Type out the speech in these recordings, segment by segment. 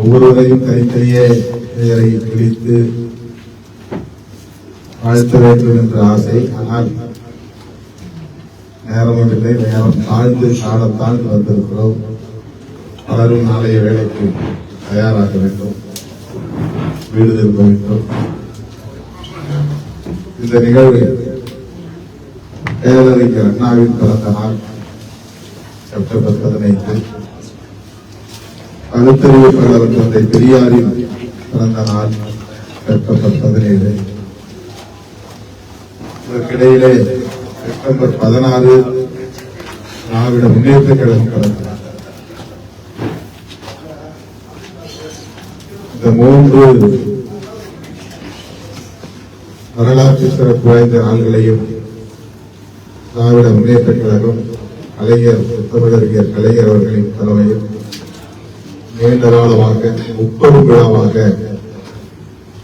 ஒவ்வொருவரையும் தனித்தனியே பெயரை பிடித்து வாழ்த்த வேண்டும் என்ற ஆசை. ஆனால் நேரம் இல்லை. நேரம் தாழ்ந்து காலத்தாழ்ந்து வந்திருக்கிறோம். பலரும் நாளைய வேலைக்கு தயாராக வேண்டும். வீடு திரும்ப வேண்டும். இந்த நிகழ்வு பேரறிஞர் அண்ணாவின் பிறந்த நாள் செப்டம்பர் பதினைந்து. பகுத்தறிவு தந்தை பெரியாரின் பிறந்த நாள் செப்டம்பர் பதினேழு. இதற்கிடையிலே செப்டம்பர் பதினாறு திராவிட முன்னேற்ற கழகம் பிறந்த இந்த மூன்று வரலாற்று சிறப்பு வாய்ந்த நாள்களையும் திராவிட முன்னேற்ற கழகம் கலைஞர் தமிழறிஞர் கலைஞர் அவர்களின் தலைமையில் நீண்ட முப்பது விழாவாக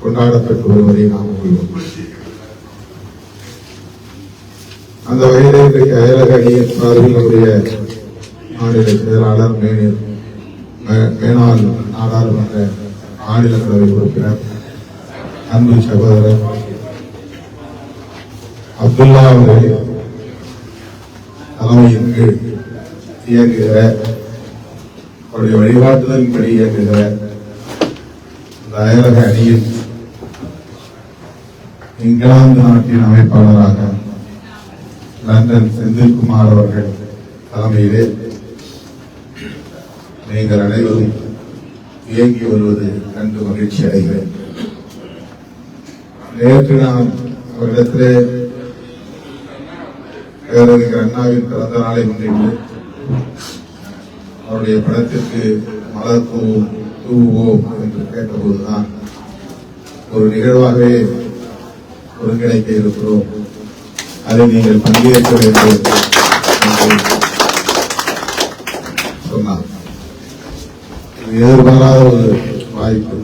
கொண்டாடப்பட்டு வருவதை நாம் கொள்வோம் அந்த வகையில் இன்றைக்கு அயலக அணியின் சார்பில் நம்முடைய மாநில செயலாளர் மேனில் மே- மேனாள் நாடாளுமன்ற தலைவர் உறுப்பினர் அன்பு சகோதரர் அப்துல்லா அவர்கள் தலைமையின் கீழ் இயங்குகிற அவருடைய வழிகாட்டுதலின்படி இயங்குகிற இந்த அயலக அணியில் இங்கிலாந்து நாட்டின் அமைப்பாளராக லண்டன் செந்தில்குமார் அவர்கள் தலைமையிலே நீங்கள் அனைவரும் இயங்கி வருவது கண்டு மகிழ்ச்சி அடைகிறேன். நேற்று நான் அவரிடத்திலே பேரறிஞர் அண்ணாவின் பிறந்த நாளை முன்னிட்டு அவருடைய படத்திற்கு மலர் தூவும் தூவுவோம் என்று கேட்டபோதுதான் ஒரு நிகழ்வாகவே ஒருங்கிணைக்க இருக்கிறோம். அதை நீங்கள் பங்கேற்க வேண்டும் சொன்னார். எதிர்பாராத ஒரு வாய்ப்பு.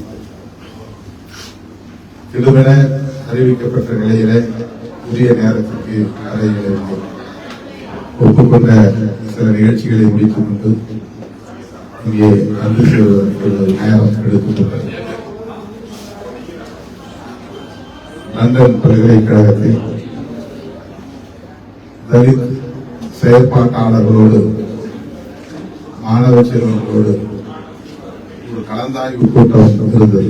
திடுமென அறிவிக்கப்பட்ட நிலையிலே உரிய நேரத்திற்கு அறையில் ஒப்புக்கொண்ட சில நிகழ்ச்சிகளை முடித்துக் கொண்டு இங்கே வந்து நேரம் எடுத்துள்ளது லண்டன் பல்கலைக்கழகத்தில் தலித் செயற்பாட்டாளர்களோடு மாணவ செல்வங்களோடு ஒரு கலந்தாய்வு கூட்டம் இருந்தது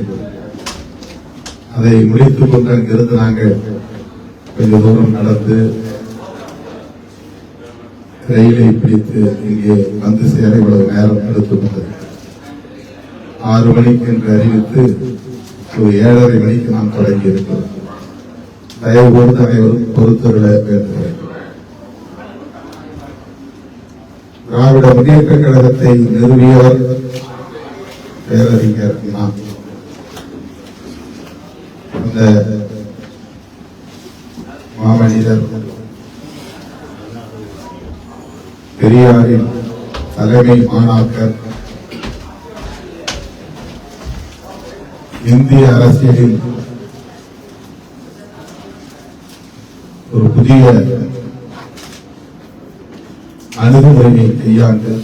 அதை முடித்துக் கொண்டு அங்கிருந்து நாங்கள் கொஞ்ச தூரம் நடந்து ரயிலை பிடித்து இங்கே வந்து சேர இவ்வளவு நேரம் எடுத்துக்கொண்டது. ஆறு மணிக்கு என்று அறிவித்து ஒரு ஏழரை மணிக்கு நாம் தொடங்கி இருக்கிறோம் தயவு கூர்ந்து அனைவரும் பொறுத்துள்ள வேண்டுகிறேன் திராவிட முன்னேற்ற கழகத்தை நிறுவியவர் பேரறிஞர் அண்ணா அந்த மாமனிதர் பெரியாரின் தலைமை மாணாக்கர் இந்திய அரசியலில் ஒரு புதிய அணுகுமுறையை கையாண்டு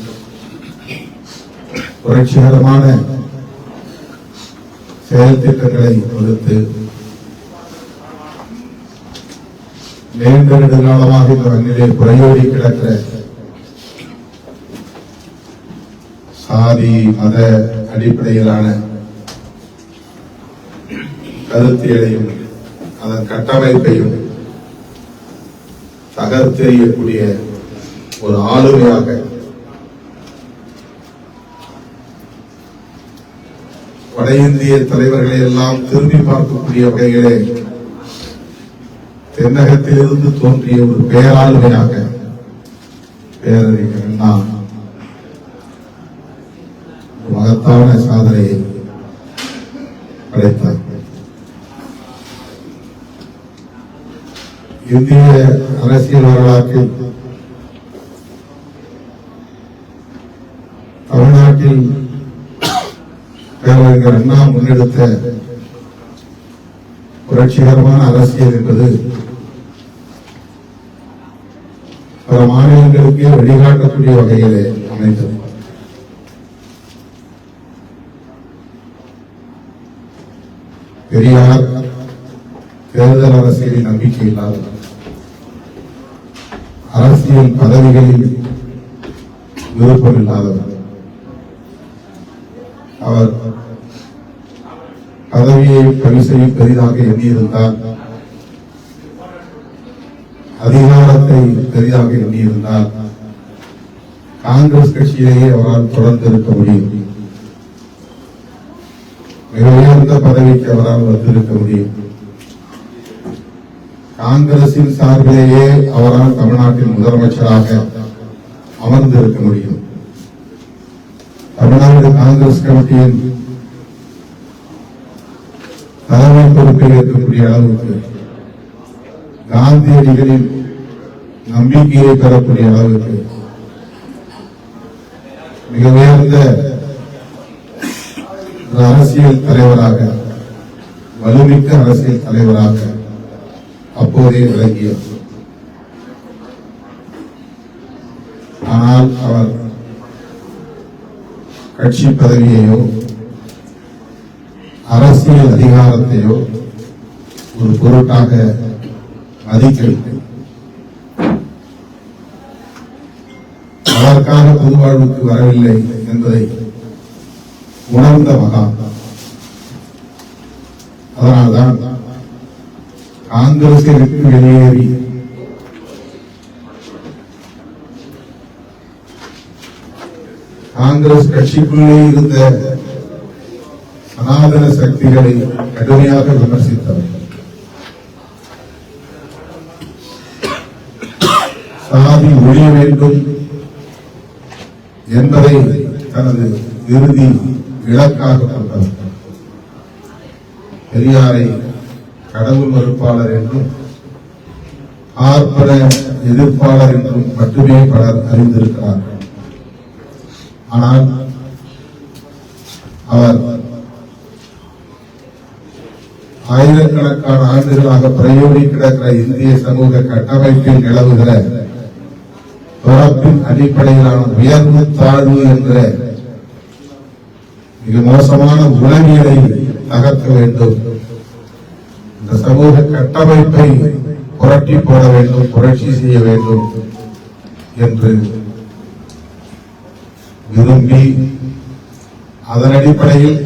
புரட்சிகரமான செயல் திட்டங்களை கொடுத்து நீண்ட நெடுங்காலமாக இந்த மண்ணிலே புறையோடி கிடக்கிற சாதி மத அடிப்படையிலான கருத்தியலையும் அதன் கட்டமைப்பையும் தகர்த்தெறியக்கூடிய ஒரு ஆளுமையாக வட இந்திய தலைவர்களை எல்லாம் திரும்பி பார்க்கக்கூடிய வகையிலே தென்னகத்திலிருந்து தோன்றிய ஒரு பேராளுமையாக பேரறிஞர் நான் மகத்தான சாதனையை படைத்தார். இந்திய அரசியல் வரலாற்றில் தமிழ்நாட்டில் பேரறிஞர் அண்ணா முன்னெடுத்த புரட்சிகரமான அரசியல் என்பது பல மாநிலங்களுக்கு வழிகாட்டக்கூடிய வகையிலே அமைந்தது. பெரியார் தேர்தல் அரசியலில் நம்பிக்கை இல்லாதவர். அரசியல் பதவிகளில் விருப்பம் இல்லாதவர். அவர் பதவியை பரிசையும் பெரிதாக எண்ணியிருந்தார். அதிகாரத்தை பெரிதாக எண்ணியிருந்தார். காங்கிரஸ் கட்சியிலேயே அவரால் தொடர்ந்து இருக்க முடியும். மிக உயர்ந்த பதவிக்கு அவரால் வந்திருக்க முடியும். காங்கிரசின் சார்பிலேயே அவரால் தமிழ்நாட்டின் முதலமைச்சராக அமர்ந்திருக்க முடியும். தமிழ்நாடு காங்கிரஸ் கமிட்டியின் தலைமை பொறுப்பில் இருக்கக்கூடிய அளவுக்கு காந்தியடிகளின் நம்பிக்கையை பெறக்கூடிய அளவுக்கு மிக உயர்ந்த ஒரு அரசியல் தலைவராக வலுமிக்க அரசியல் தலைவராக அப்போதே விளங்கியவர். ஆனால் அவர் கட்சி பதவியையோ அரசியல் அதிகாரத்தையோ ஒரு பொருட்டாக மதிக்கவில்லை. அதற்காக பொது வாழ்வுக்கு வரவில்லை என்பதை உணர்ந்த மகான். அதனால்தான் காங்கிரஸை விட்டு வெளியேறி. காங்கிரஸ் கட்சிக்குள்ளே இருந்த சனாதன சக்திகளை கடுமையாக விமர்சித்தவர். சாதி ஒழிய வேண்டும் என்பதை தனது இறுதி இலக்காக கொண்டவர். பெரியாரை கடவுள் மறுப்பாளர் என்றும் ஆர்ப்பண எதிர்ப்பாளர் என்றும் மட்டுமே பலர் அறிந்திருக்கிறார்கள் ஆனால் அவர் ஆயிரக்கணக்கான ஆண்டுகளாக பிரயோகி கிடக்கிற இந்திய சமூக கட்டமைப்பில் நிலவுகிற பிறப்பின் அடிப்படையிலான உயர்வு தாழ்வு என்ற மிக மோசமான உளவியலை தகர்க்க வேண்டும். இந்த சமூக கட்டமைப்பை புரட்டி போட வேண்டும் புரட்சி செய்ய வேண்டும் என்று விரும்பி அதன் அடிப்படையில்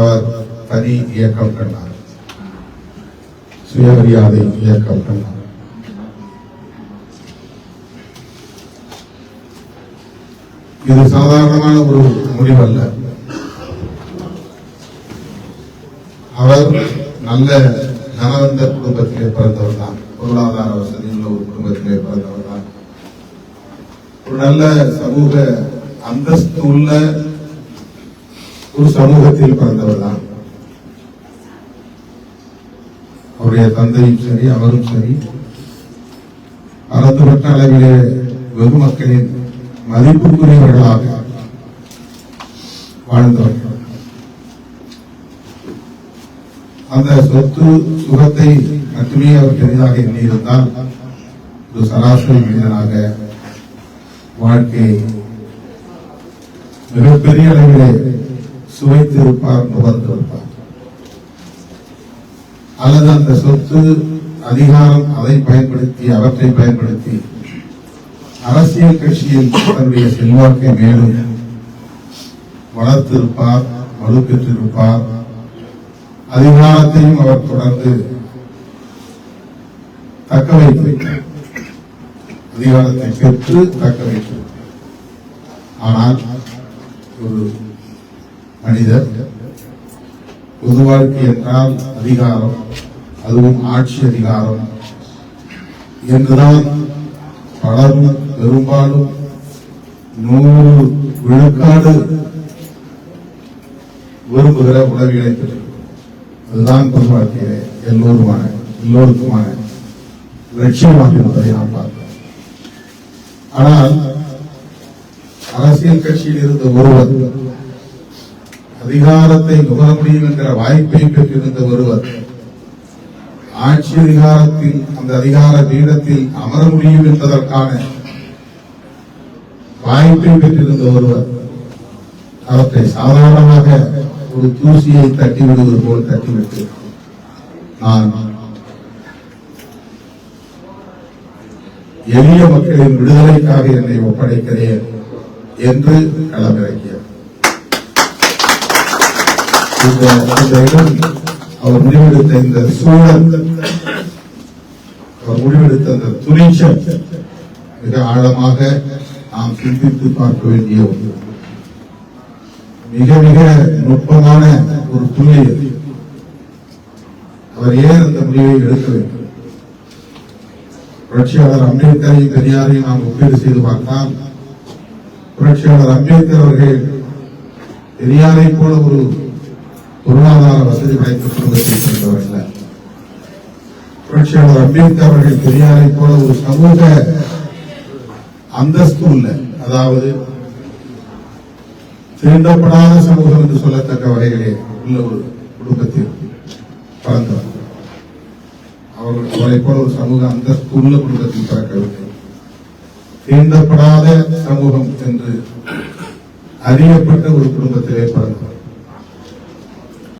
அவர் தனி இயக்கம் கண்டார். சுயமரியாதை இயக்கம் கண்டார். இது சாதாரணமான ஒரு முடிவல்ல. அவர் நல்ல நலவந்த குடும்பத்திலே பிறந்தவர் தான். பொருளாதார வசதி உள்ள ஒரு குடும்பத்திலே பிறந்தவர் தான். ஒரு நல்ல சமூக அந்தஸ்து உள்ள ஒரு சமூகத்தில் பிறந்தவர் தான். அவருடைய தந்தையும் சரி அவரும் சரி. பரந்துபட்ட அளவிலே வெகு மக்களின் மதிப்புக்குரியவர்களாக வாழ்ந்தவர்கள் அந்த சொத்து சுகத்தை மட்டுமே அவர் பெரிதாக எண்ணியிருந்தால் ஒரு சராசரி மனிதனாக வாழ்க்கையை மிகப்பெரிய அளவிலே சுவைத்திருப்பார் நுகர்ந்திருப்பார் அல்லது அந்த சொத்து அதிகாரம் அதை பயன்படுத்தி அவற்றை பயன்படுத்தி அரசியல் கட்சியில் தன்னுடைய செல்வாக்கை மேலும் வளர்த்திருப்பார் வலுப்பெற்றிருப்பார். அதிகாரத்தையும் அவர் தொடர்ந்து தக்க வைத்திருக்கிறார். அதிகாரத்தை பெற்று தக்க வைத்திருக்கிறார். ஆனால் ஒரு மனிதர் பொது வாழ்க்கை என்றால் அதிகாரம் அதுவும் ஆட்சி அதிகாரம். என்றுதான் தளர்ந்து பெரும்பாலும் நூறு விழுக்காடு விரும்புகிற உளவியலை பெற்றிருக்கிறோம் அதுதான் பொது வாழ்க்கையிலே எல்லோருமான எல்லோருக்குமான லட்சியமாக இருப்பதை நாம் பார்க்கிறோம். ஆனால் அரசியல் கட்சியில் இருந்த ஒருவர் அதிகாரத்தை நுகர முடியும் என்கிற வாய்ப்பை பெற்றிருந்த ஒருவர் ஆட்சி அதிகாரத்தில் அந்த அதிகார பீடத்தில் அமர முடியும் என்பதற்கான வாய்ப்பை பெற்றிருந்த ஒருவர் அவற்றை சாதாரணமாக ஒரு தூசியை தட்டிவிடுவது போல் தட்டிவிட்டு நான் எளிய மக்களின் விடுதலைக்காக என்னை ஒப்படைக்கிறேன் என்று களமிறக்கியவர் இந்த இடம் அவர் முடிவெடுத்த இந்த சூழல் அவர் முடிவெடுத்த அந்த துணிச்சல் மிக ஆழமாக நாம் சிந்தித்து பார்க்க வேண்டிய ஒன்று. மிக மிக நுட்பமான ஒரு புள்ளி அவர் ஏன் அந்த முடிவை எடுக்க வேண்டும்? புரட்சியாளர் அம்பேத்கரையும் பெரியாரையும் நாம் ஒப்பீடு செய்து பார்த்தால் புரட்சியாளர் அம்பேத்கர் அவர்கள் பெரியாரை போல ஒரு பொருளாதார வசதி வாய்ந்த குடும்பத்தை சேர்ந்தவர்கள் புரட்சியாளர் அம்பேத்கர் அவர்கள் பெரியாரை போல ஒரு சமூக அந்தஸ்து உள்ள அதாவது தீண்டப்படாத சமூகம் என்று சொல்லத்தக்க வகையிலே உள்ள ஒரு குடும்பத்தில் பிறந்தவர். அவர்கள் அவரை போல ஒரு சமூக அந்தஸ்து உள்ள குடும்பத்தில் பிறக்கவில்லை. தீண்டப்படாத சமூகம் என்று அறியப்பட்ட ஒரு குடும்பத்திலே பிறந்தவர்.